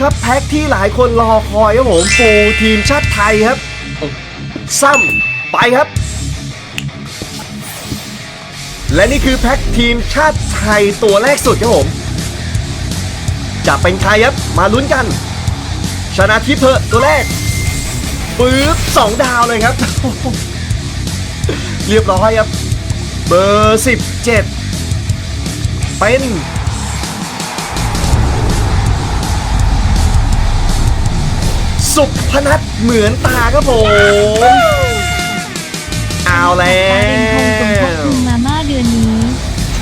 ครับ แพ็คที่หลายคนรอคอยครับผมฟูทีมชาติไทยครับ ซ้ำไปครับ และนี่คือแพ็คทีมชาติไทยตัวแรกสุดครับผม จะเป็นใครครับ มาลุ้นกัน ชนะทิพย์เพอะตัวแรกปึ๊บสองดาวเลยครับ เรียบร้อยครับ เบอร์สิบเจ็ดเป็น สุพนัทเหมือนตาครับผมเอาแล้ตาเอ็นคงสมทบวมาม่าเดือนนี้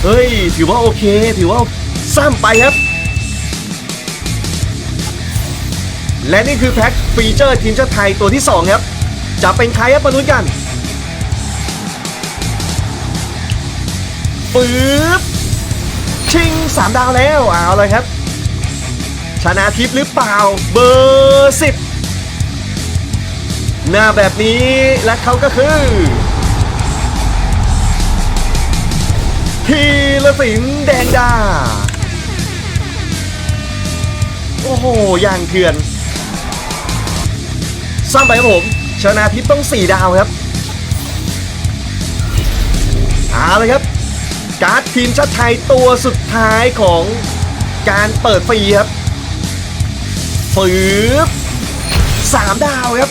เฮ้ย ถือว่าโอเค ถือว่าซ้ำไปครับ และนี่คือแพ็คฟีเจอร์ทีมชาติไทยตัวที่ 2 ครับ จะเป็นใครครับมาลุ้นกันปึ๊บชิง 3 ดาวแล้ว เอาเลยครับ ชนะทิพย์หรือเปล่าเบอร์ 10 หน้าแบบนี้และเขาก็คือทีละสินแดงดา โอ้โหอย่างเถื่อนซ้ำไปครับผม ชนะทิพย์ต้อง 4 ดาวครับเอาเลยครับ การ์ดทีมชาติไทยตัวสุดท้ายของการเปิดฟรีครับฝืบสามดาวครับ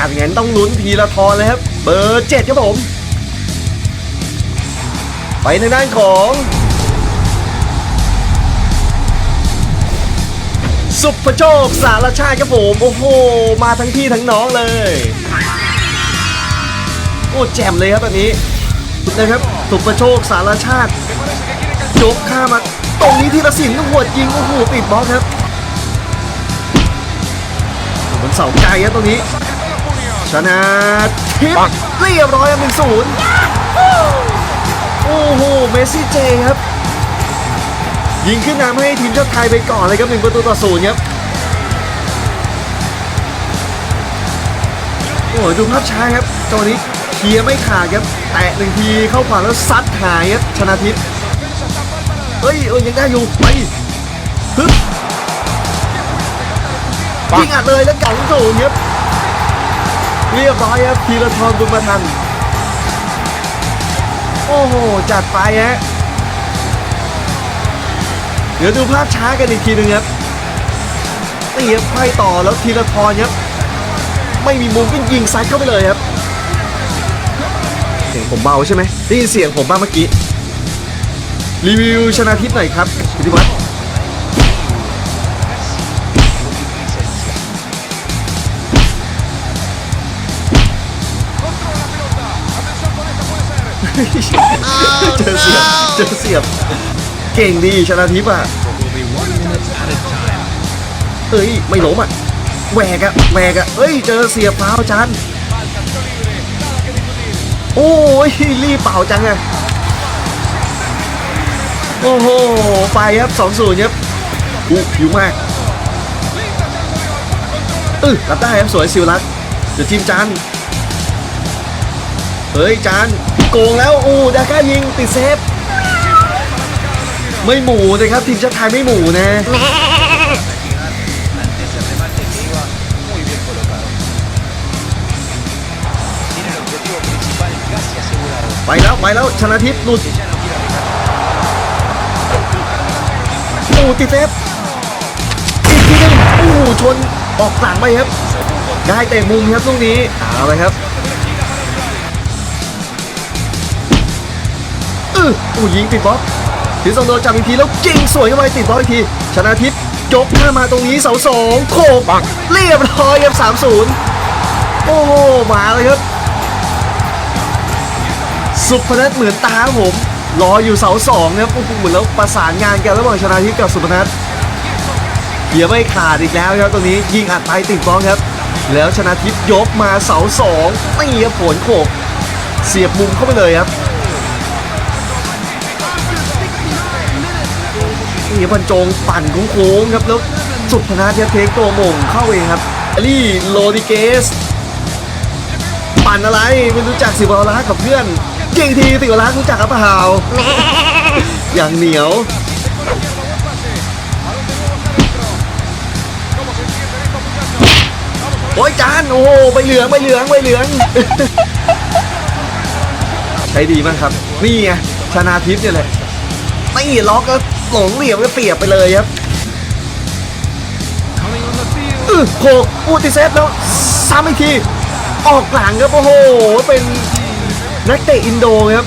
อันงั้นต้องลุ้นทีละทอนเลยครับ เบอร์เจ็ดครับผม ไปทางด้านของสุภโชคสารชาติครับผม โอ้โห มาทั้งพี่ทั้งน้องเลย โอ้แจ่มเลยครับแบบนี้นะครับสุภโชคสารชาติยกข้ามา ตรงนี้ที่ละสินหัวดยิง โอ้โหติดบล็อกครับบนเสาไกลครับตรงนี้ ชนะทิพย์เรียบร้อยหนึ่งศูนย์โอ้โห เมสซี่เจครับ ยิงขึ้นนำให้ทีมชาติไทยไปก่อนเลยครับหนึ่งประตูต่อศูนย์ครับ โอ้โหดูภาพช้าครับจังหวะนี้เคลียร์ไม่ขาดครับ แตะหนึ่งทีเข้าขวาแล้วซัดหายครับชนะทิพย์เฮ้ยเออยังได้อยู่ไปฮึบยิงอัดเลยแล้วเก่าศูนย์ครับ เรียบร้อยครับธีรทรบุญมาทัน โอ้โห จัดไปฮะ เดี๋ยวดูภาพช้ากันอีกทีหนึงครับตีครับไพ่ต่อแล้วทีละทอนครับ ไม่มีมุมก็ยิงซัดเข้าไปเลยครับ เสียงผมเบาใช่ไหมได้ยินเสียงผมบ้างเมื่อกี้ รีวิวชนะทิพย์หน่อยครับพิธิวัฒน์ เจอเสียบเจอเสียบ เก่งดีชนะทิพย์อะเอ้ย ไม่ล้มอะแหวกอะแหวกอะเอ้ย เจอเสียบฟาวล์จันโอ้ยรีบเป่าจังอะโอ้โห ไปครับสองศูนย์ครับอู้ผิวมากเออรับได้ครับสวยสิวรัตน์เดี๋ยวทีมจันเฮ้ยจัน โกงแล้วอู้ดาก้ายิงติดเซฟ ไม่หมูนะครับทีมชาติไทยไม่หมูนะ Ante ese remate que iba muy bien colocado. Tiene el objetivo principal casi asegurado. ไปแล้วไปแล้วชนะทิพย์หลุด Que ya no quiere arriesgar. โอ้ติดเซฟอีกทีหนึงโอ้ชนออกหลังไปครับ ได้เตะมุมครับตรงนี้เอาเลยครับ ออโอ้ยิงติดบล็อกถึงสองโดนจับอีกทีแล้วยิงสวยเข้าไปติดบล็อกอีกทีชนะทิพย์ยกข้ามาตรงนี้เสาสองโขกเรียบร้อยครับสามศูนย์โอ้โหมาเลยครับ สุพนัทเหมือนตาครับผมรออยู่เสาสองครับโอ้โหแล้วประสานงานกันระหว่างชนะทิพย์กับสุพนัทเดี๋ยวไม่ขาดอีกแล้วครับตรงนี้ยิงอัดไปติดบล็อกครับ แล้วชนะทิพย์ยกมาเสาสองตีครับผลโขกเสียบมุมเข้าไปเลยครับ ยบรรจงปั่นโค้งครับแล้วสุดพนาเทียบเทคตัวมงเข้าเองครับลี่โลดิเกส ปั่นอะไรไม่รู้จักสิบอลลักกับเพื่อนเก่งทีสิบอลลักรู้จักกับเปล่าอย่างเหนียวโอ้ยจานโอ้ใบเหลืองใบเหลืองใบเหลือง ใช้ดีมากครับ นี่ไงชนาทิพย์เนี่ยแหละไม่ล็อกก็ หลงเหลี่ยมก็เสียบไปเลยครับอื้อโขกอูติเซฟแล้วซ้ำอีกที ออกหลังครับโอ้โห เป็นนักเตะอินโดครับ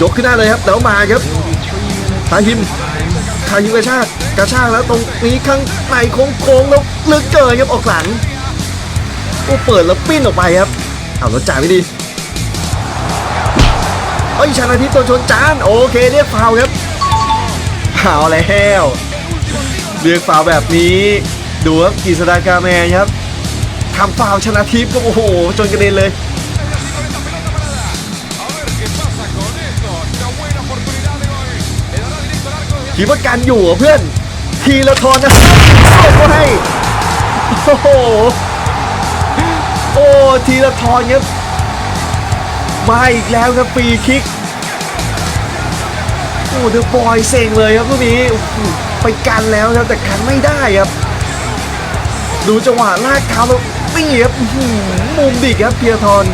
ยกขึ้นหน้าเลยครับ แล้วมาครับทาฮิมทาฮิมกระชากกระชากแล้วตรงนี้ข้างในโค้งๆแล้วลึกเกินครับออกหลังโอ้เปิดแล้วปิ้นออกไปครับเอาแล้วจ่ายไม่ดีเอ้ยชนะทิพย์ตัวชนจาน โอเคเรียกฟาวครับ เอาแล้วเรียกฟาแบบนี้ดูครับกฤษดากาแมนครับทำฟาวชนะทิพย์ก็โอ้โห จนกระเด็นเลยคิดว่าการอยู่เพื่อน ทีละทอนนะส่งก็ให้โอ้โหโอ้ทีละทอนครับมาอีกแล้วครับฟรีคิก โอ้เดอะบอยเซ็งเลยครับลูกนี้ไปกันแล้วครับแต่กันไม่ได้ครับ ดูจังหวะลากเท้าแล้วนี่ครับมุมดิกครับเพียร์ทอน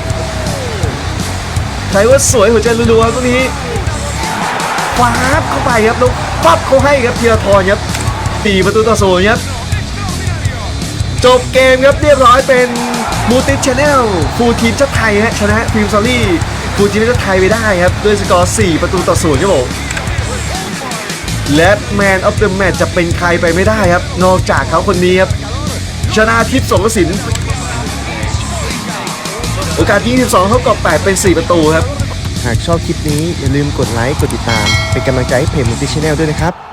ใครว่าสวยหัวใจรัวๆลูกนี้ฟาบเข้าไปครับแล้วฟับเขาให้ครับเพียร์ทอนครับตีประตูต่อศูนย์ครับจบเกมครับเรียบร้อยเป็นมูติชแนลฟูทีมชาติไทยฮะชนะฟิล์มซอรี่ฟูทีมชาติไทยไปได้ครับ ด้วยสกอร์ 4 ประตูต่อศูนย์ครับผม และแมนออฟเดอะแมตจะเป็นใครไปไม่ได้ครับ นอกจากเขาคนนี้ครับชนะทิพย์สงกระสินโอกาสยิง12เท่ากับ8เป็น 4 ประตูครับ หากชอบคลิปนี้อย่าลืมกดไลค์ กดติดตาม เป็นกำลังใจให้เพจมูติชแนลด้วยนะครับ